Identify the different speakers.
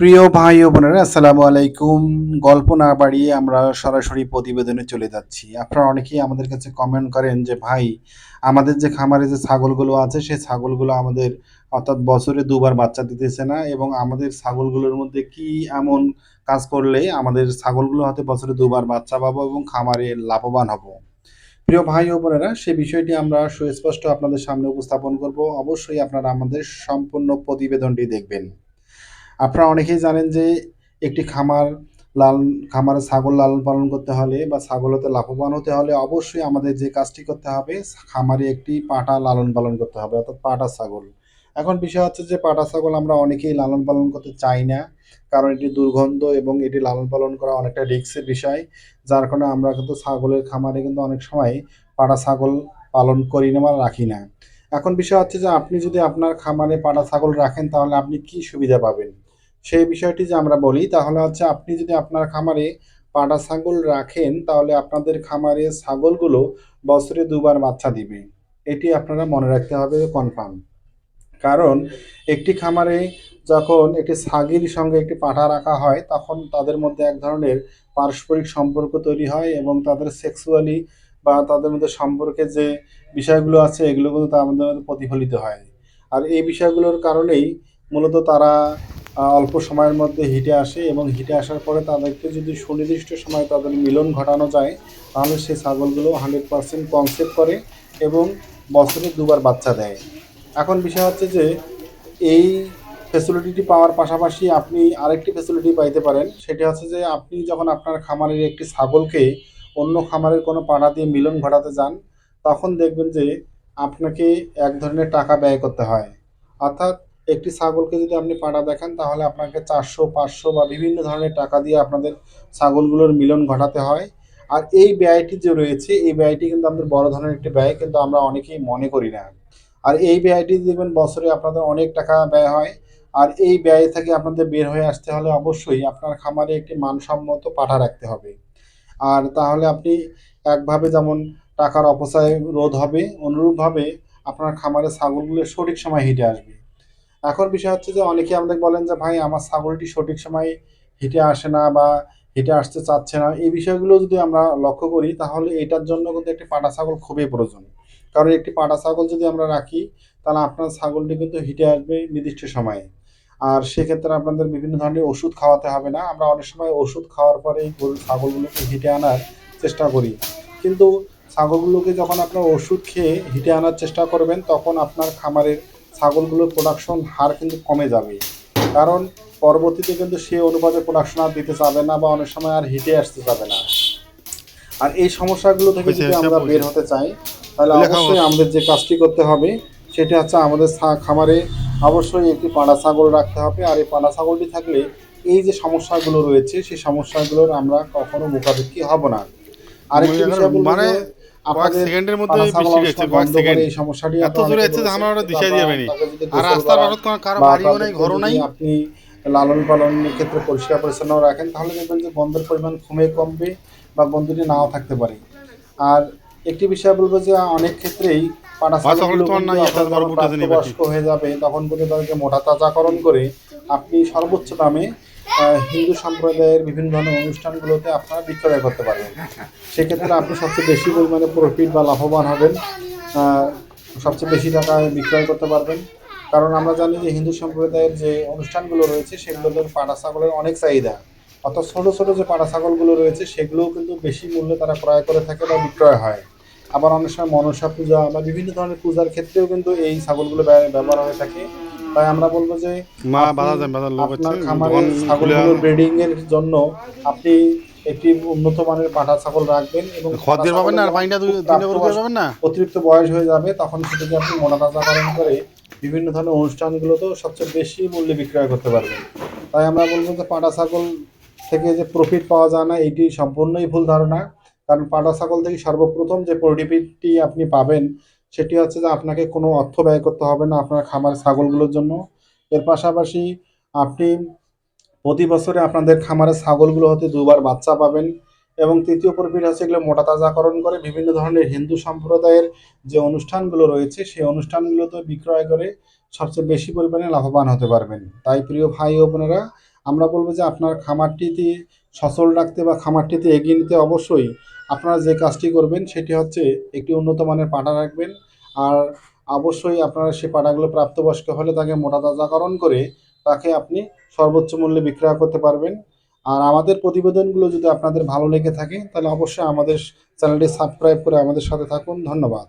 Speaker 1: প্রিয় ভাই ও বোনেরা, আসসালামু আলাইকুম। গল্প না বাড়িয়ে আমরা সরাসরি প্রতিবেদনে চলে যাচ্ছি। আপনারা অনেকেই আমাদের কাছে কমেন্ট করেন যে, ভাই, আমাদের যে খামারে যে ছাগলগুলো আছে, সেই ছাগলগুলো আমাদের অর্থাৎ বছরে দুবার বাচ্চা দিতেছে না এবং আমাদের ছাগলগুলোর মধ্যে কি এমন কাজ করলে আমাদের ছাগলগুলো হাতে বছরে দুবার বাচ্চা পাবো এবং খামারে লাভবান হব? প্রিয় ভাই ও বোনেরা, সে বিষয়টি আমরা সুস্পষ্ট আপনাদের সামনে উপস্থাপন করব। অবশ্যই আপনারা আমাদের সম্পূর্ণ প্রতিবেদনটি দেখবেন। আপনারা অনেকেই জানেন যে একটি খামার লাল, খামারে ছাগল লালন পালন করতে হলে বা ছাগল হতে লাভবান হতে হলে অবশ্যই আমাদের যে কাজটি করতে হবে, খামারে একটি পাটা লালন পালন করতে হবে, অর্থাৎ পাটা ছাগল। এখন বিষয় হচ্ছে যে পাটা ছাগল আমরা অনেকেই লালন পালন করতে চাই না, কারণ এটি দুর্গন্ধ এবং এটি লালন পালন করা অনেকটা রিস্কের বিষয়, যার কারণে আমরা কিন্তু ছাগলের খামারে কিন্তু অনেক সময় পাটা ছাগল পালন করি না বা রাখি না। এখন বিষয় হচ্ছে যে আপনি যদি আপনার খামারে পাটা ছাগল রাখেন, তাহলে আপনি কি সুবিধা পাবেন? সেই বিষয়টি যে আমরা বলি, তাহলে হচ্ছে আপনি যদি আপনার খামারে পাটা ছাগল রাখেন, তাহলে আপনাদের খামারে ছাগলগুলো বছরে দুবার বাচ্চা দিবে। এটি আপনারা মনে রাখতে হবে কনফার্ম কারণ একটি খামারে যখন একটি ছাগির সঙ্গে একটি পাঠা রাখা হয়, তখন তাদের মধ্যে এক ধরনের পারস্পরিক সম্পর্ক তৈরি হয় এবং তাদের সেক্সুয়ালি বা তাদের মধ্যে সম্পর্কে যে বিষয়গুলো আছে, এগুলো কিন্তু তাদের মধ্যে প্রতিফলিত হয়। আর এই বিষয়গুলোর কারণেই মূলত তারা অল্প সময়ের মধ্যে হিটে আসে এবং হিটে আসার পরে তাদেরকে যদি সুনির্দিষ্ট সময় তাদের মিলন ঘটানো যায়, তাহলে সেই ছাগলগুলো হান্ড্রেড পার্সেন্ট কনসেপ্ট করে এবং বছরে দুবার বাচ্চা দেয়। এখন বিষয় হচ্ছে যে, এই ফেসিলিটিটি পাওয়ার পাশাপাশি আপনি আরেকটি ফেসিলিটি পাইতে পারেন। সেটি হচ্ছে যে, আপনি যখন আপনার খামারের একটি ছাগলকে অন্য খামারের কোনো পাড়া দিয়ে মিলন ঘটাতে যান, তখন দেখবেন যে আপনাকে এক ধরনের টাকা ব্যয় করতে হয়। অর্থাৎ একটি ছাগলকে যদি আপনি পাড়া দেখেন, তাহলে আপনাকে চারশো, পাঁচশো বা বিভিন্ন ধরনের টাকা দিয়ে আপনাদের ছাগলগুলোর মিলন ঘটাতে হয়। আর এই ব্যয়টি যে রয়েছে, এই ব্যয়টি কিন্তু আমাদের বড় ধরনের একটি ব্যয়, কিন্তু আমরা অনেকেই মনে করি না। আর এই ব্যয়টি দেখবেন, বছরে আপনাদের অনেক টাকা ব্যয় হয়। আর এই ব্যয় থেকে আপনাদের বের হয়ে আসতে হলে অবশ্যই আপনার খামারে একটি মানসম্মত পাঠা রাখতে হবে। আর তাহলে আপনি একভাবে যেমন টাকার অপচয় রোধ হবে, অনুরূপভাবে আপনার খামারে ছাগলগুলো সঠিক সময় হিটে আসবে। এখন বিষয় হচ্ছে যে অনেকে আমাদের বলেন যে, ভাই, আমার ছাগলটি সঠিক সময় হেঁটে আসে না বা হেঁটে আসতে চাচ্ছে না। এই বিষয়গুলো যদি আমরা লক্ষ্য করি, তাহলে এটার জন্য কিন্তু একটি পাটা ছাগল খুবই প্রয়োজন। কারণ একটি পাটা ছাগল যদি আমরা রাখি, তাহলে আপনার ছাগলটি কিন্তু হিটে আসবে নির্দিষ্ট সময়ে। আর সেক্ষেত্রে আপনাদের বিভিন্ন ধরনের ওষুধ খাওয়াতে হবে না। আমরা অনেক সময় ওষুধ খাওয়ার পরে গরু, ছাগলগুলোকে হিটে আনার চেষ্টা করি। কিন্তু ছাগলগুলোকে যখন আপনার ওষুধ খেয়ে হিটে আনার চেষ্টা করবেন, তখন আপনার খামারের ছাগলগুলোর প্রোডাকশন হার কিন্তু কমে যাবে। কারণ পরবর্তীতে কিন্তু সে অনুপাতে প্রোডাকশন আর দিতে চাবে না বা অনেক সময় আর হিটে আসতে যাবে না। আর এই সমস্যাগুলো থেকে যদি আমরা বের হতে চাই তাহলে অবশ্যই আমাদের যে কাজটি করতে হবে সেটা হচ্ছে আমাদের ছা- খামারে অবশ্যই একটি পাড়া ছাগল রাখতে হবে। আর এই পাড়া ছাগলটি থাকলে এই যে সমস্যাগুলো রয়েছে সেই সমস্যাগুলোর আমরা কখনো মুখাপেক্ষি হব না। আরেকটি বিষয়
Speaker 2: মানে
Speaker 1: আপনাদের
Speaker 2: সেকেন্ডের মধ্যে
Speaker 1: পাড়া
Speaker 2: বৃষ্টি
Speaker 1: অনেক
Speaker 2: কয়েক সেকেন্ড
Speaker 1: এই সমস্যাটি
Speaker 2: এত জোরে দিয়ে। আর রাস্তার
Speaker 1: করা
Speaker 2: কোনো
Speaker 1: কারও
Speaker 2: বাড়িও নাই ঘরও নাই।
Speaker 1: আপনি লালন পালনের ক্ষেত্রে পরিষ্কার পরিচ্ছন্ন রাখেন তাহলে দেখবেন যে গন্ধের পরিমাণ কমে কমবে বা গন্ধটি নাও থাকতে পারে। আর একটি বিষয় বলব যে অনেক ক্ষেত্রেই পাটা হয়ে যাবে তখন কিন্তু তাদেরকে মোটা তাজাকরণ করে আপনি সর্বোচ্চ দামে হিন্দু সম্প্রদায়ের বিভিন্ন ধরনের অনুষ্ঠানগুলোতে আপনারা বিক্রয় করতে পারবেন। সেক্ষেত্রে আপনি সবচেয়ে বেশি পরিমাণে প্রফিট বা লাভবান হবেন। সবচেয়ে বেশি টাকায় বিক্রয় করতে পারবেন। কারণ আমরা জানি যে হিন্দু সম্প্রদায়ের যে অনুষ্ঠানগুলো রয়েছে সেগুলোতে পাটা ছাগলের অনেক চাহিদা। অর্থাৎ ছোটো ছোটো যে পাটা ছাগলগুলো রয়েছে, সেগুলোও কিন্তু বেশি মূল্যে তারা ক্রয় করে থাকে বা বিক্রয় হয়। আবার অনেক সময় মনসা পূজা বা বিভিন্ন ধরনের পূজার ক্ষেত্রেও কিন্তু এই ছাগলগুলো ব্যবহার হয়ে থাকে। তাই আমরা বলব যে
Speaker 2: মা বাধা দেন বাধা লোক
Speaker 1: খামারের
Speaker 2: দোকান
Speaker 1: ছাগলগুলোর ব্রিডিং এর জন্য আপনি একটি উন্নত মানের পাঠা ছাগল রাখবেন এবং
Speaker 2: খড় দিয়ে পাবেন না আর পানিটা তিনটা করে পাবেন না?
Speaker 1: অতিরিক্ত বয়স হয়ে যাবে তখন সেটাকে আপনি মোটা তাজাকরণ করে বিভিন্ন ধরনের অনুষ্ঠানগুলোতেও সবচেয়ে বেশি মূল্যে বিক্রয় করতে পারবেন। তাই আমরা বলব যে পাটা ছাগল থেকে যে প্রফিট পাওয়া যায় না এটি সম্পূর্ণই ভুল ধারণা। কারণ পাটা ছাগল থেকে সর্বপ্রথম যে প্রফিটটি আপনি পাবেন সেটি হচ্ছে যে আপনাকে কোনো অর্থ ব্যয় করতে হবে না আপনার খামার ছাগলগুলোর জন্য। এর পাশাপাশি আপনি প্রতি বছরে আপনাদের খামারের ছাগলগুলো হতে দুবার বাচ্চা পাবেন এবং তৃতীয় প্রফিট হচ্ছে এগুলো মোটা তাজাকরণ করে বিভিন্ন ধরনের হিন্দু সম্প্রদায়ের যে অনুষ্ঠানগুলো রয়েছে, সেই অনুষ্ঠানগুলোতে বিক্রয় করে সবচেয়ে বেশি পরিমাণে লাভবান হতে পারবেন। তাই প্রিয় ভাই ও বোনেরা, আমরা বলব যে আপনার খামারটিতে সচল রাখতে বা খামারটিতে এগিয়ে নিতে অবশ্যই আপনারা যে কাজটি করবেন সেটি হচ্ছে একটি উন্নত মানের পাটা রাখবেন। আর অবশ্যই আপনারা সে পাটাগুলো প্রাপ্তবয়স্ক হলে তাকে মোটা তাজাকরণ করে তাকে আপনি সর্বোচ্চ মূল্যে বিক্রয় করতে পারবেন। আর আমাদের প্রতিবেদনগুলো যদি আপনাদের ভালো লেগে থাকে, তাহলে অবশ্যই আমাদের চ্যানেলটি সাবস্ক্রাইব করে আমাদের সাথে থাকুন। ধন্যবাদ।